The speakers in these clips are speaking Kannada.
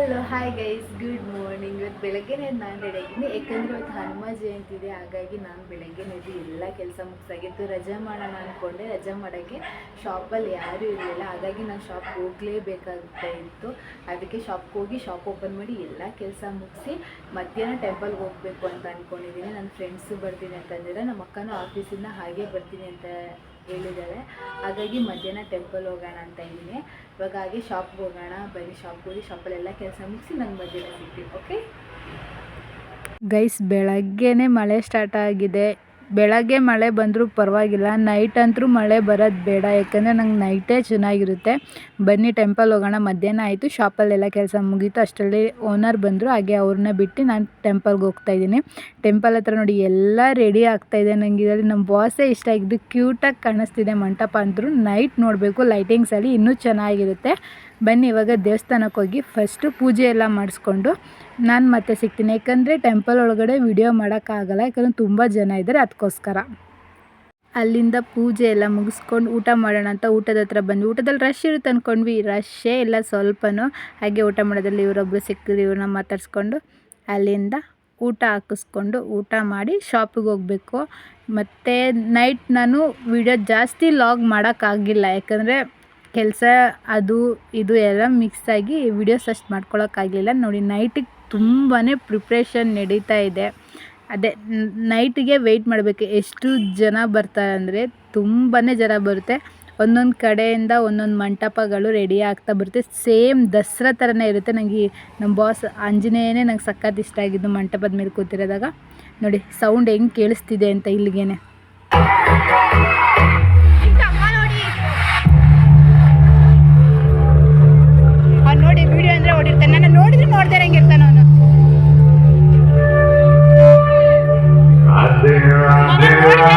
Hello hi guys good morning ಇವತ್ತು ಬೆಳಗ್ಗೆನೇ ನಾನು ರೆಡಿ ಆಗಿದ್ದೀನಿ. ಯಾಕಂದರೆ ಇವತ್ತು ಹನುಮ ಜಯಂತಿ ಇದೆ, ಹಾಗಾಗಿ ನಾನು ಬೆಳಗ್ಗೆ ಎದ್ದು ಎಲ್ಲ ಕೆಲಸ ಮುಗಿಸಾಗಿತ್ತು ರಜೆ ಮಾಡೋಣ ಅಂದ್ಕೊಂಡೆ ರಜೆ ಮಾಡೋಕ್ಕೆ ಶಾಪಲ್ಲಿ ಯಾರೂ ಇರಲಿಲ್ಲ. ಹಾಗಾಗಿ ನಾನು ಶಾಪ್ಗೆ ಹೋಗಲೇಬೇಕಾಗ್ತಾ ಇತ್ತು. ಅದಕ್ಕೆ ಶಾಪ್ಗೆ ಹೋಗಿ ಶಾಪ್ ಓಪನ್ ಮಾಡಿ ಎಲ್ಲ ಕೆಲಸ ಮುಗಿಸಿ ಮಧ್ಯಾಹ್ನ ಟೆಂಪಲ್ಗೆ ಹೋಗಬೇಕು ಅಂತ ಅಂದ್ಕೊಂಡಿದ್ದೀನಿ ನನ್ನ ಫ್ರೆಂಡ್ಸು ಬರ್ತೀನಿ ಅಂತಂದಿದ್ದಾರೆ ನಮ್ಮ ಅಕ್ಕನೂ ಆಫೀಸಿಂದ ಹಾಗೆ ಬರ್ತೀನಿ ಅಂತ ಹೇಳಿದ್ದಾಳೆ ಹಾಗಾಗಿ ಮಧ್ಯಾಹ್ನ ಟೆಂಪಲ್ ಹೋಗೋಣ ಅಂತ ಇದ್ದೀನಿ. ಇವಾಗ ಹಾಗೆ ಶಾಪ್ಗೆ ಹೋಗೋಣ ಬರೀ ಶಾಪ್ಗೆ ಹೋಗಿ ಶಾಪಲ್ಲೆಲ್ಲ ಕೆಲಸ ಮುಗಿಸಿ ನಂಗೆ ಮಧ್ಯಾಹ್ನ ಸಿಗ್ತೀನಿ ಓಕೆ ಗೈಸ್ ಬೆಳಗ್ಗೆನೇ ಮಳೆ ಸ್ಟಾರ್ಟ್ ಆಗಿದೆ. ಬೆಳಗ್ಗೆ ಮಳೆ ಬಂದರೂ ಪರವಾಗಿಲ್ಲ. ನೈಟ್ ಅಂತೂ ಮಳೆ ಬರೋದು ಬೇಡ. ಯಾಕಂದರೆ ನಂಗೆ ನೈಟೇ ಚೆನ್ನಾಗಿರುತ್ತೆ. ಬನ್ನಿ ಟೆಂಪಲ್ ಹೋಗೋಣ. ಮಧ್ಯಾಹ್ನ ಆಯಿತು. ಶಾಪಲ್ಲೆಲ್ಲ ಕೆಲಸ ಮುಗೀತು. ಅಷ್ಟರಲ್ಲಿ ಓನರ್ ಬಂದರು. ಹಾಗೆ ಅವ್ರನ್ನ ಬಿಟ್ಟು ನಾನು ಟೆಂಪಲ್ಗೆ ಹೋಗ್ತಾ ಇದ್ದೀನಿ. ಟೆಂಪಲ್ ಹತ್ರ ನೋಡಿ ಎಲ್ಲ ರೆಡಿ ಆಗ್ತಾಯಿದೆ ನನಗೆ ಇದರಲ್ಲಿ ನಮ್ಮ ಬಾಸೇ ಇಷ್ಟ ಆಗಿದ್ದು ಕ್ಯೂಟಾಗಿ ಕಾಣಿಸ್ತಿದೆ ಮಂಟಪ ಅಂದರು ನೈಟ್ ನೋಡಬೇಕು. ಲೈಟಿಂಗ್ಸಲ್ಲಿ ಇನ್ನೂ ಚೆನ್ನಾಗಿರುತ್ತೆ. ಬನ್ನಿ, ಇವಾಗ ದೇವಸ್ಥಾನಕ್ಕೆ ಹೋಗಿ ಫಸ್ಟು ಪೂಜೆ ಎಲ್ಲ ಮಾಡಿಸ್ಕೊಂಡು ನಾನು ಮತ್ತೆ ಸಿಗ್ತೀನಿ. ಯಾಕಂದರೆ ಟೆಂಪಲ್ ಒಳಗಡೆ ವಿಡಿಯೋ ಮಾಡೋಕ್ಕಾಗಲ್ಲ, ಯಾಕಂದರೆ ತುಂಬ ಜನ ಇದ್ದಾರೆ ಅದಕ್ಕೋಸ್ಕರ ಅಲ್ಲಿಂದ ಪೂಜೆ ಎಲ್ಲ ಮುಗಿಸ್ಕೊಂಡು ಊಟ ಮಾಡೋಣ ಅಂತ ಊಟದ ಹತ್ರ ಬಂದ್ವಿ. ಊಟದಲ್ಲಿ ರಶ್ ಇರುತ್ತೆ ಅಂದ್ಕೊಂಡ್ವಿ ರಶ್ಶೇ ಇಲ್ಲ, ಸ್ವಲ್ಪನೂ. ಹಾಗೆ ಊಟ ಮಾಡೋದ್ರಲ್ಲಿ ಇವರೊಬ್ಬರು ಸಿಕ್ಕಿದ್ರು, ಇವ್ರನ್ನ ಮಾತಾಡಿಸ್ಕೊಂಡು ಅಲ್ಲಿಂದ ಊಟ ಹಾಕಿಸ್ಕೊಂಡು ಊಟ ಮಾಡಿ ಶಾಪಿಗೆ ಹೋಗಬೇಕು. ಮತ್ತು ನೈಟ್ ನಾನು ವಿಡಿಯೋ ಜಾಸ್ತಿ ಲಾಗ್ ಮಾಡೋಕ್ಕಾಗಿಲ್ಲ, ಯಾಕಂದರೆ ಕೆಲಸ, ಅದು, ಇದು ಎಲ್ಲ ಮಿಕ್ಸ್ ಆಗಿ ವಿಡಿಯೋಸ್ ಅಷ್ಟು ಮಾಡ್ಕೊಳ್ಳೋಕ್ಕಾಗಲಿಲ್ಲ ನೋಡಿ ನೈಟಿಗೆ ತುಂಬಾ ಪ್ರಿಪ್ರೇಷನ್ ನಡೀತಾ ಇದೆ. ಅದೇ ನೈಟಿಗೆ ವೆಯ್ಟ್ ಮಾಡಬೇಕು. ಎಷ್ಟು ಜನ ಬರ್ತಾರೆ ಅಂದರೆ ತುಂಬಾ ಜನ ಬರುತ್ತೆ. ಒಂದೊಂದು ಕಡೆಯಿಂದ ಒಂದೊಂದು ಮಂಟಪಗಳು ರೆಡಿ ಆಗ್ತಾ ಬರುತ್ತೆ. ಸೇಮ್ ದಸರಾ ಥರನೇ ಇರುತ್ತೆ. ನನಗೆ ನಮ್ಮ ಬಾಸ್ ಆಂಜನೇಯನೇ ನಂಗೆ ಸಖತ್ ಇಷ್ಟ ಆಗಿದ್ದು ಮಂಟಪದ ಮೇಲೆ ಕೂತಿರೋದಾಗ. ನೋಡಿ ಸೌಂಡ್ ಹೆಂಗೆ ಕೇಳಿಸ್ತಿದೆ ಅಂತ ಇಲ್ಲಿಗೇನೆ.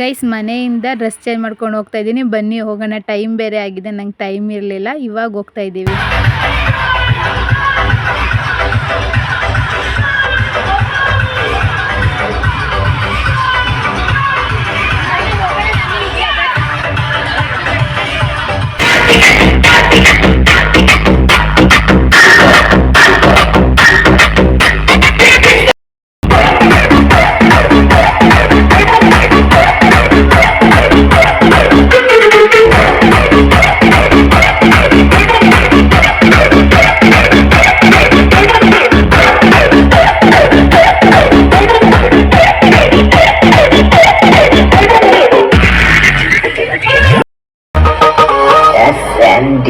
ಗೈಸ್ ಮನೆಯಿಂದ ಡ್ರೆಸ್ ಚೇಂಜ್ ಮಾಡ್ಕೊಂಡು ಹೋಗ್ತಾ ಇದ್ದೀನಿ. ಬನ್ನಿ, ಹೋಗೋಣ. ಟೈಮ್ ಬೇರೆ ಆಗಿದೆ. ನಂಗೆ ಟೈಮ್ ಇರಲಿಲ್ಲ. ಇವಾಗ ಹೋಗ್ತಾ ಇದ್ದೀವಿ. SND.